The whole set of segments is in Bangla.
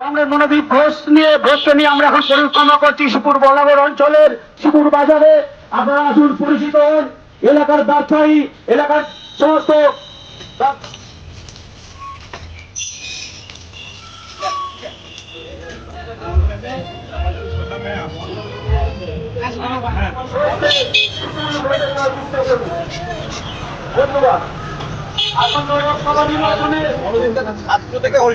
কংগ্রেস মনোদীপ ঘোষ নিয়ে ঘোষকে নিয়ে আমরা এখন পরিক্রমা করছি শিবপুর বলাগড় অঞ্চলের শিবপুর বাজারে। আপনারা আসুন পরিচিত হন। এলাকার ব্যবসায়ী এলাকার সমস্ত ধন্যবাদ। আসন্ন লোকসভা নির্বাচনে ছাত্র থেকে হোল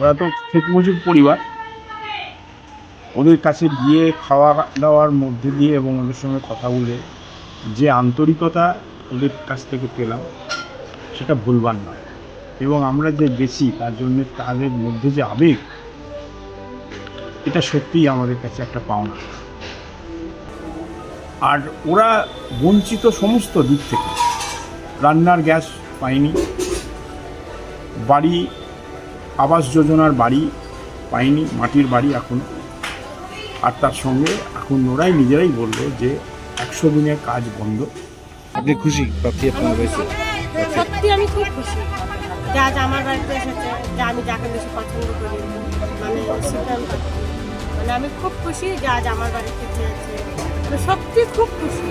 ওরা তো মজুর পরিবার। ওদের কাছে গিয়ে খাওয়া দাওয়ার মধ্যে দিয়ে এবং ওদের সঙ্গে কথা বলে যে আন্তরিকতা ওদের কাছ থেকে পেলাম, সেটা ভুলবার নয়। এবং আমরা যে গেছি, তার জন্য তাদের মধ্যে যে আবেগ, এটা সত্যিই আমাদের কাছে একটা পাওনা। আর ওরা বঞ্চিত সমস্ত দিক থেকে। রান্নার গ্যাস পায়নি বাড়ি, আবাস যোজনার বাড়ি পায়নি মাটির বাড়ি এখন। আর তার সঙ্গে এখন ওরাই নিজেরাই বলল যে একশো দিনের কাজ বন্ধ। আপনি খুশি? প্রাপ্তি আপনার হয়েছে? সত্যি আমি খুব খুশি। যে আজ আমার বাড়িতে এসেছে, যে আমি যাকে বেশি পছন্দ করি মানে মানে আমি খুব খুশি যে আজ আমার বাড়িতে এসেছে। সত্যি খুব খুশি।